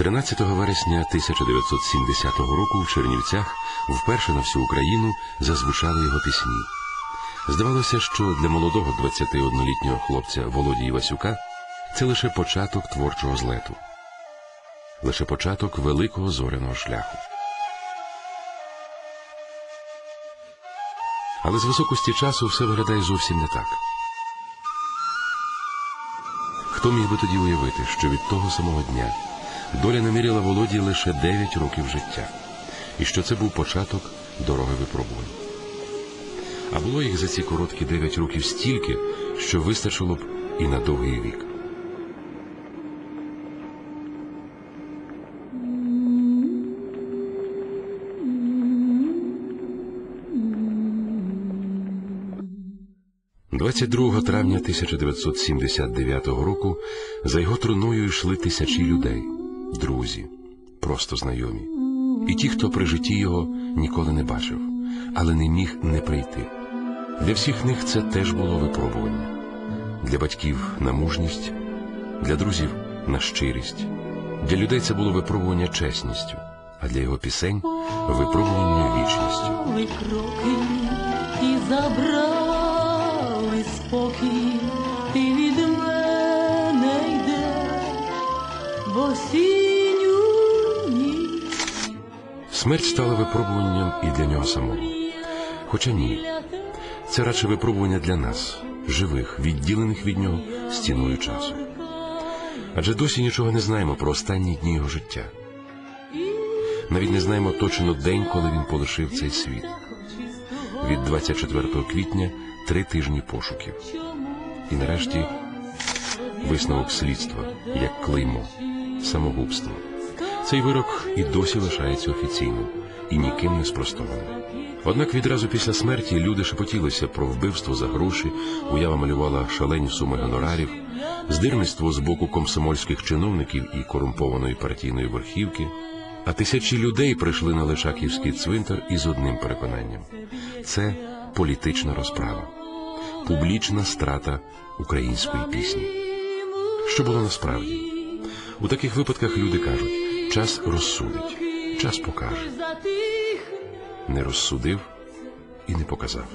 13 вересня 1970 року в Чернівцях вперше на всю Україну зазвучали його пісні. Здавалося, що для молодого 21-літнього хлопця Володі Івасюка це лише початок творчого злету, лише початок великого зоряного шляху. Але з високості часу все виглядає зовсім не так. Хто міг би тоді уявити, що від того самого дня доля наміряла Володі лише 9 років життя, і що це був початок дороги випробувань. А було їх за ці короткі 9 років стільки, що вистачило б і на довгий вік. – 22 травня 1979 року за його труною йшли тисячі людей, друзі, просто знайомі. І ті, хто при житті його ніколи не бачив, але не міг не прийти. Для всіх них це теж було випробування. Для батьків на мужність, для друзів на щирість, для людей це було випробування чесністю, а для його пісень випробування вічністю. Кроки і забрали спокій, ти від в осінню. Смерть стала випробуванням і для нього самого. Хоча ні, це радше випробування для нас, живих, відділених від нього стіною часу. Адже досі нічого не знаємо про останні дні його життя. Навіть не знаємо точно день, коли він полишив цей світ. Від 24 квітня три тижні пошуків. І нарешті висновок слідства як клеймо, самогубство. Цей вирок і досі лишається офіційним і ніким не спростованим. Однак відразу після смерті люди шепотілися про вбивство за гроші, уява малювала шалені суми гонорарів, здирництво з боку комсомольських чиновників і корумпованої партійної верхівки. А тисячі людей прийшли на Лишаківський цвинтар із одним переконанням: це політична розправа, публічна страта української пісні. Що було насправді? У таких випадках люди кажуть, час розсудить, час покаже. Не розсудив і не показав.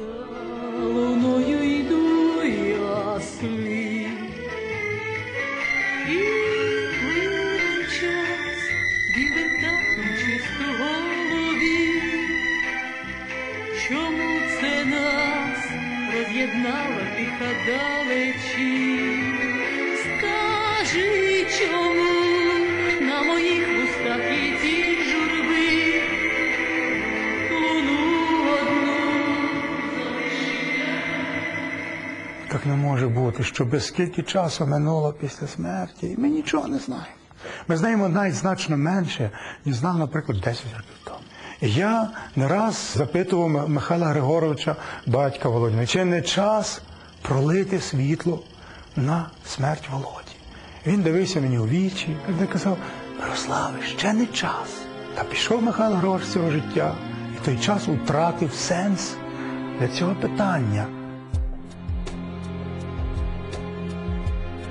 луною. І плине час вівертатом чисто голові. Чому це нас роз'єднала тиха далечі? Скажи, Так не може бути, щоб скільки часу минуло після смерті, і ми нічого не знаємо. Ми знаємо навіть значно менше, ніж знав, наприклад, 10 років тому. Я не раз запитував Михайла Григоровича, батька Володимира, чи не час пролити світло на смерть Володі. Він дивився мені у вічі і казав, Мирославе, ще не час. Та пішов Михайло Григорович з цього життя, і той час втратив сенс для цього питання.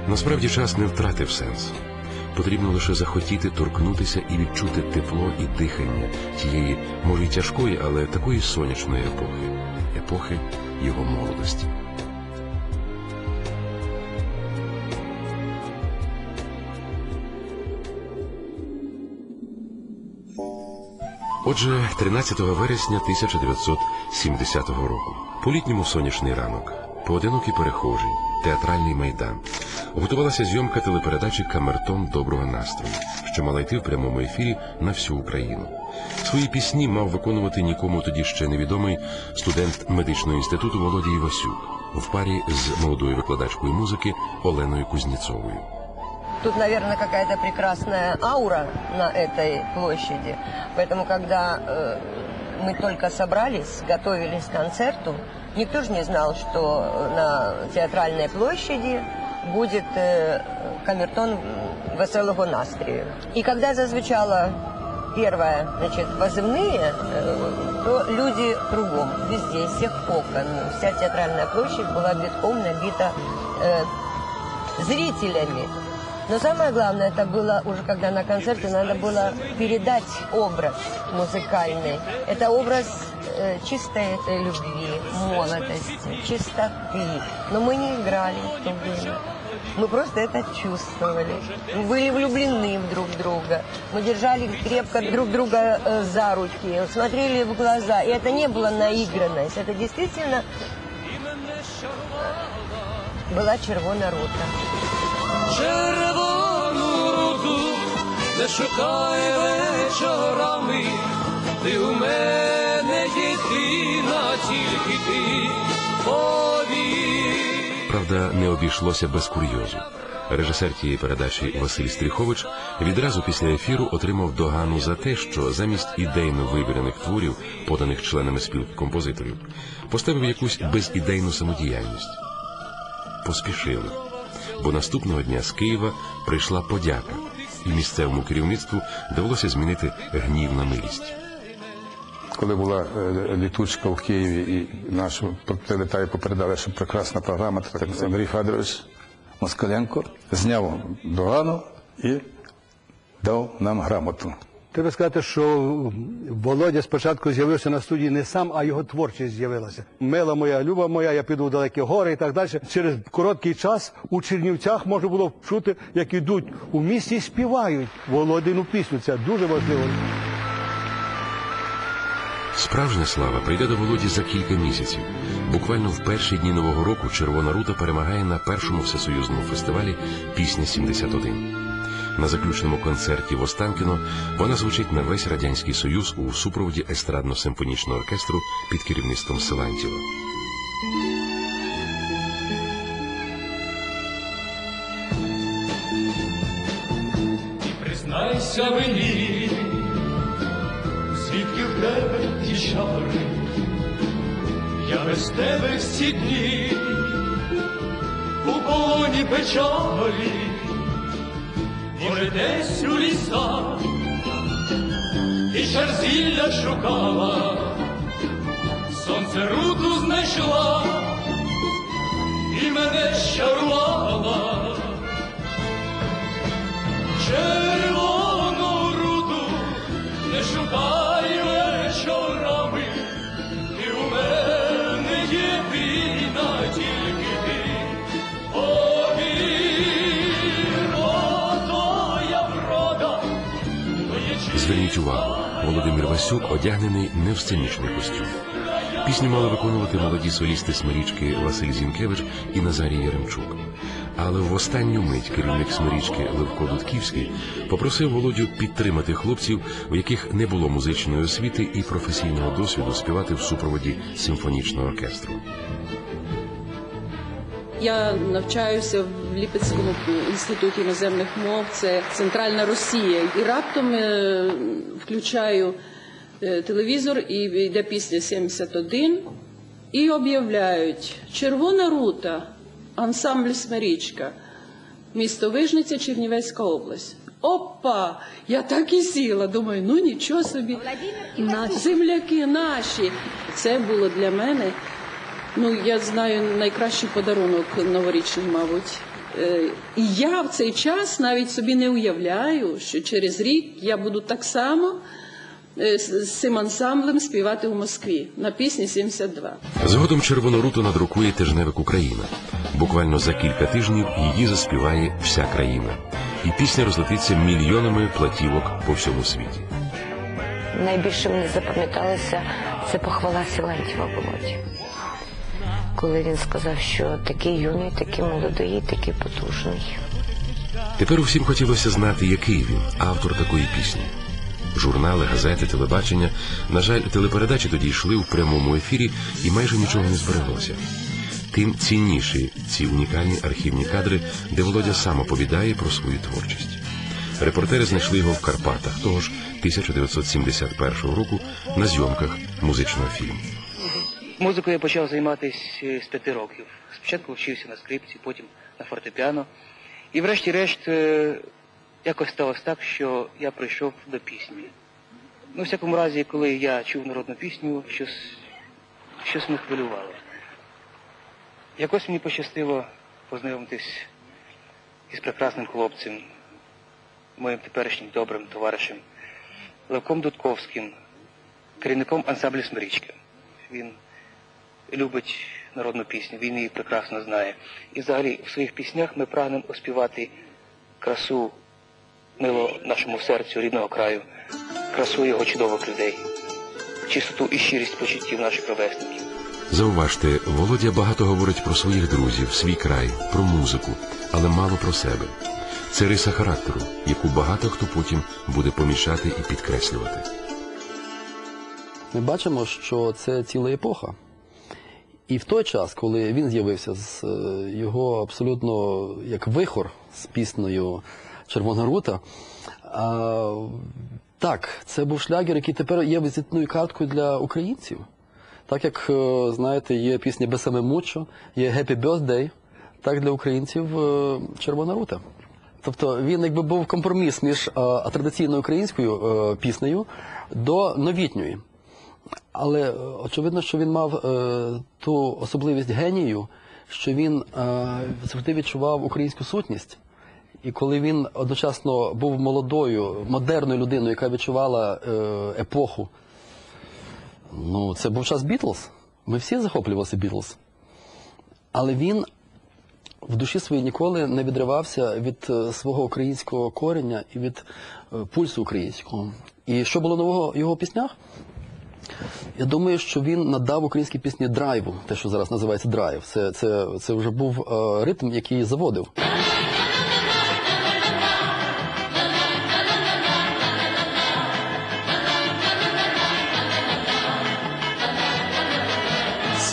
Насправді час не втратив сенс. Потрібно лише захотіти торкнутися і відчути тепло і дихання тієї, може й тяжкої, але такої сонячної епохи, епохи його молодості. Отже, 13 вересня 1970 року, по літньому сонячний ранок, поодинокий перехожий, театральний майдан. Готувалася зйомка телепередачі Камертон доброго настрою, що мала йти в прямому ефірі на всю Україну. Свої пісні мав виконувати нікому тоді ще невідомий студент медичного інституту Володій Васюк в парі з молодою викладачкою музики Оленою Кузніцовою. Тут, наверное, какая-то прекрасная аура на этой площади. Поэтому, когда э, мы только собрались, готовились к концерту, никто же не знал, что на театральной площади будет э, камертон веселого настрою. И когда зазвучало первое, значит, позывные, э, то люди кругом, везде, всех окон, вся театральная площадь была битком набита э, зрителями. Но самое главное, это было уже когда на концерте надо было передать образ музыкальный. Это образ э, чистой любви, молодости, чистоты. Но мы не играли в то время. Мы просто это чувствовали. Мы были влюблены в друг друга. Мы держали крепко друг друга э, за руки, смотрели в глаза. И это не было наигранность. Это действительно была червона рута. Червону руду, не шукай вечорами, ти у мене єдина, тільки ти повір. Правда, не обійшлося без курйозу. Режисер тієї передачі Василь Стріхович відразу після ефіру отримав догану за те, що замість ідейно вибірених творів, поданих членами спілки композиторів, поставив якусь безідейну самодіяльність. Поспішили, бо наступного дня з Києва прийшла подяка, і місцевому керівництву довелося змінити гнів на милість. Коли була е, літучка в Києві і нашу прилетає попередали, що прекрасна програма, так Андрій Федорович Москаленко зняв догану і дав нам грамоту. Треба сказати, що Володя спочатку з'явився на студії не сам, а його творчість з'явилася. Мила моя, люба моя, я піду в далекі гори і так далі. Через короткий час у Чернівцях можна було чути, як ідуть у місті співають Володину пісню. Це дуже важливо. Справжня слава прийде до Володі за кілька місяців. Буквально в перші дні нового року Червона рута перемагає на першому всесоюзному фестивалі Пісня 71. На заключному концерті в Останкіно вона звучить на весь радянський союз у супроводі естрадно-симфонічного оркестру під керівництвом Силантєва. Признайся мені, звідки в тебе ті чари, я без тебе всі дні у полоні печалі, може десь у лісах і черзілля шукала, сонце руку знайшла і мене щарувала. Увагу, Володимир Васюк одягнений не в сценічний костюм. Пісню мали виконувати молоді солісти Смирічки Василь Зінкевич і Назарій Яремчук. Але в останню мить керівник Смирічки Левко Дудківський попросив Володю підтримати хлопців, у яких не було музичної освіти і професійного досвіду співати в супроводі симфонічного оркестру. Я навчаюся в Ліпецькому інституті іноземних мов, це Центральна Росія. І раптом е, включаю е, телевізор і йде пісня 71, і об'являють Червона рута, ансамбль Смирічка, місто Вижниця, Чернівецька область. Опа! Я так і сіла. Думаю, ну нічого собі. Земляки наші. Це було для мене. Ну, я знаю найкращий подарунок новорічний, мабуть. Е, І я в цей час навіть собі не уявляю, що через рік я буду так само е, з з цим ансамблем співати у Москві на пісні 72. Згодом Червону руту надрукує тижневик Україна. Буквально за кілька тижнів її заспіває вся країна. І пісня розлетиться мільйонами платівок по всьому світі. Найбільше мені запам'яталося це похвала Сілантьєва Володі. Коли він сказав, що такий юний, такий молодий, такий потужний. Тепер усім хотілося знати, який він, автор такої пісні. Журнали, газети, телебачення. На жаль, телепередачі тоді йшли у прямому ефірі і майже нічого не збереглося. Тим цінніші ці унікальні архівні кадри, де Володя сам оповідає про свою творчість. Репортери знайшли його в Карпатах того ж 1971 року на зйомках музичного фільму. Музикою я почав займатися з п'яти років. Спочатку вчився на скрипці, потім на фортепіано. І врешті-решт е, якось сталося так, що я прийшов до пісні. Ну, в всякому разі, коли я чув народну пісню, щось, щось мене хвилювало. Якось мені пощастило познайомитись із прекрасним хлопцем, моїм теперішнім добрим товаришем Левком Дудковським, керівником ансамблю Смирічка. Він любить народну пісню, він її прекрасно знає. І взагалі в своїх піснях ми прагнемо оспівати красу мило нашому серцю рідного краю, красу його чудових людей, чистоту і щирість почуттів наших ровесників. Зауважте, Володя багато говорить про своїх друзів, свій край, про музику, але мало про себе. Це риса характеру, яку багато хто потім буде помічати і підкреслювати. Ми бачимо, що це ціла епоха. І в той час, коли він з'явився з е, його абсолютно як вихор з піснею Червона рута, а, так, це був шлягер, який тепер є візитною карткою для українців. Так як, е, знаєте, є пісня Бесаме Мучо, є Happy Birthday, так для українців е, Червона рута. Тобто він якби був компроміс між е, традиційною українською е, піснею до новітньої. Але е, очевидно, що він мав е, ту особливість генію, що він е, завжди відчував українську сутність. І коли він одночасно був молодою, модерною людиною, яка відчувала е, епоху, ну це був час Бітлз. Ми всі захоплювалися Бітлз. Але він в душі своїй ніколи не відривався від е, свого українського корення і від е, пульсу українського. І що було нового в його піснях? Я думаю, що він надав українській пісні драйву, те, що зараз називається драйв. Це, це, це вже був е, ритм, який заводив.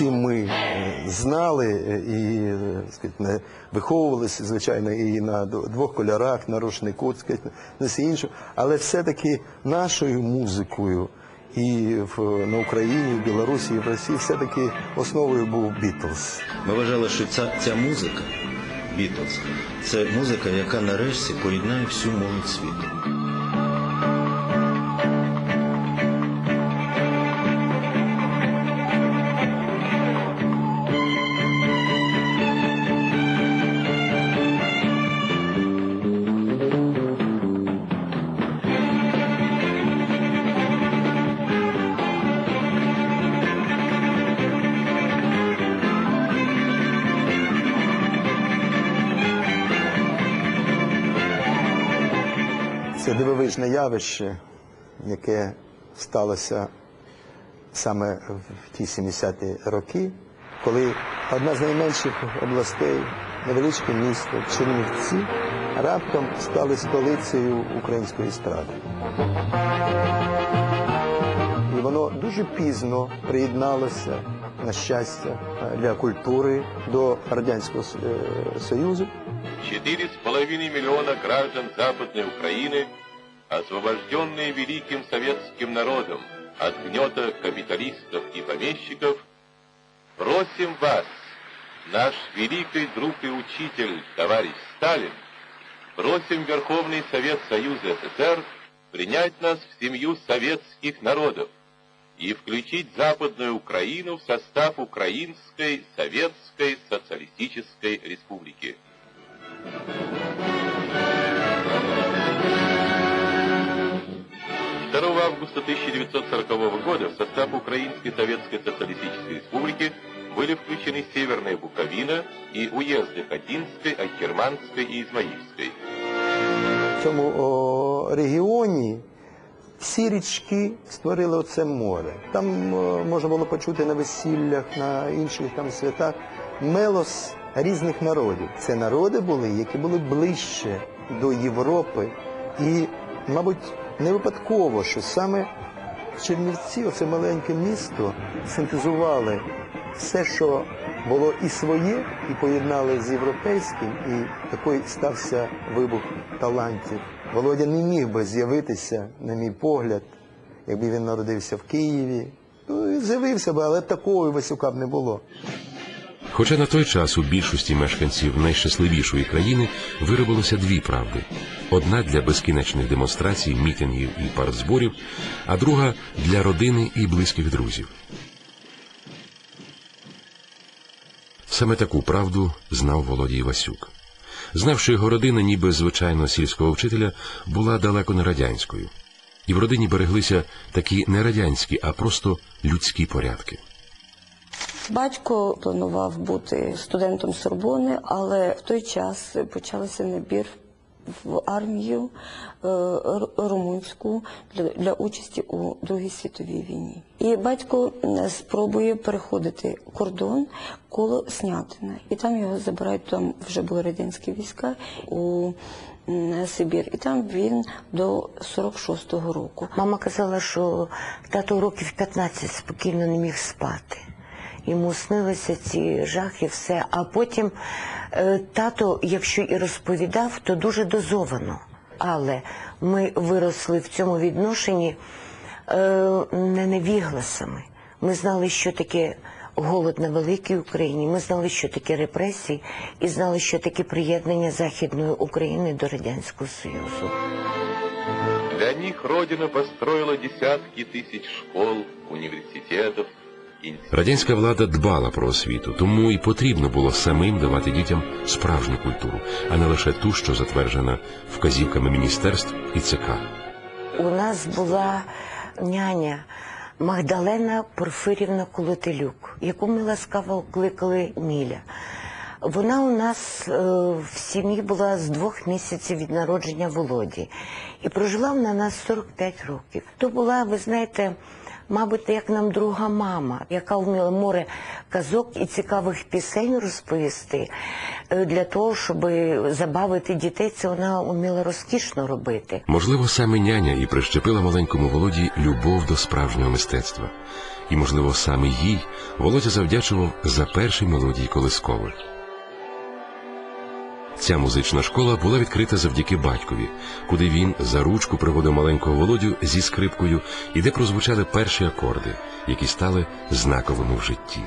всі ми е, знали е, і е, сказать, виховувалися, звичайно, і на двох кольорах, на рушнику, сказать, на все інше, але все-таки нашою музикою і в, на Україні, в Білорусі, і в Росії все-таки основою був Бітлз. Ми вважали, що ця, ця музика, Бітлз, це музика, яка нарешті поєднає всю молодь світу. Дивовижне явище, яке сталося саме в ті 70-ті роки, коли одна з найменших областей, невеличке місто Чернівці, раптом стали столицею української естради. І воно дуже пізно приєдналося, на щастя, для культури до Радянського е, Союзу. Четыре с половиной миллиона граждан Западной Украины, освобожденные великим советским народом от гнета капиталистов и помещиков, просим вас, наш великий друг и учитель, товарищ Сталин, просим Верховный Совет Союза СССР принять нас в семью советских народов и включить Западную Украину в состав Украинской Советской Социалистической Республики. 2 августа 1940 года в состав Украинской Советской Социалистической Республики были включены Северная Буковина и уезды Хотинской, Акерманской и Измаильской. В цьому о, регіоні всі річки створили оце море. Там о, можна було почути на весіллях, на інших там святах мелос різних народів. Це народи були, які були ближче до Європи. І, мабуть, не випадково, що саме Чернівці, оце маленьке місто, синтезували все, що було і своє, і поєднали з європейським, і такий стався вибух талантів. Володя не міг би з'явитися, на мій погляд, якби він народився в Києві. Ну, з'явився би, але такого Васюка б не було. Хоча на той час у більшості мешканців найщасливішої країни виробилося дві правди: одна для безкінечних демонстрацій, мітингів і партзборів, а друга для родини і близьких друзів. Саме таку правду знав Володя Івасюк. знав, що його родина, ніби звичайного сільського вчителя, була далеко не радянською. І в родині береглися такі не радянські, а просто людські порядки. Батько планував бути студентом Сорбони, але в той час почався набір в армію е, румунську для, участі у Другій світовій війні. І батько спробує переходити кордон коло Снятина. І там його забирають, там вже були радянські війська у Сибір. І там він до 46-го року. Мама казала, що тато років 15 спокійно не міг спати. Йому снилися ці жахи, все. А потім е, тато, якщо і розповідав, то дуже дозовано. Але ми виросли в цьому відношенні е, не невігласами. Ми знали, що таке голод на великій Україні. Ми знали, що таке репресії, і знали, що таке приєднання Західної України до Радянського Союзу. Для них Родина построила десятки тысяч школ, университетов, Радянська влада дбала про освіту, тому і потрібно було самим давати дітям справжню культуру, а не лише ту, що затверджена вказівками міністерств і ЦК. У нас була няня Магдалена Порфирівна Колотелюк, яку ми ласкаво кликали Міля. Вона у нас е, в сім'ї була з двох місяців від народження Володі і прожила вона нас 45 років. То була, ви знаєте, мабуть, як нам друга мама, яка вміла море казок і цікавих пісень розповісти е, для того, щоб забавити дітей. Це вона вміла розкішно робити. Можливо, саме няня і прищепила маленькому Володі любов до справжнього мистецтва. І, можливо, саме їй Володя завдячував за перші мелодії колискових. Ця музична школа була відкрита завдяки батькові, куди він за ручку приводив маленького Володю зі скрипкою і де прозвучали перші акорди, які стали знаковими в житті.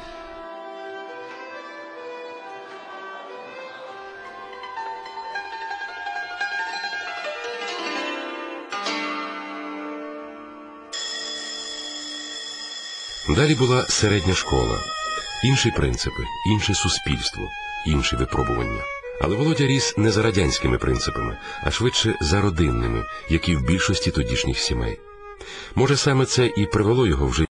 Далі була середня школа, інші принципи, інше суспільство, інші випробування. Але Володя ріс не за радянськими принципами, а швидше за родинними, які в більшості тодішніх сімей. Може, саме це і привело його в життя.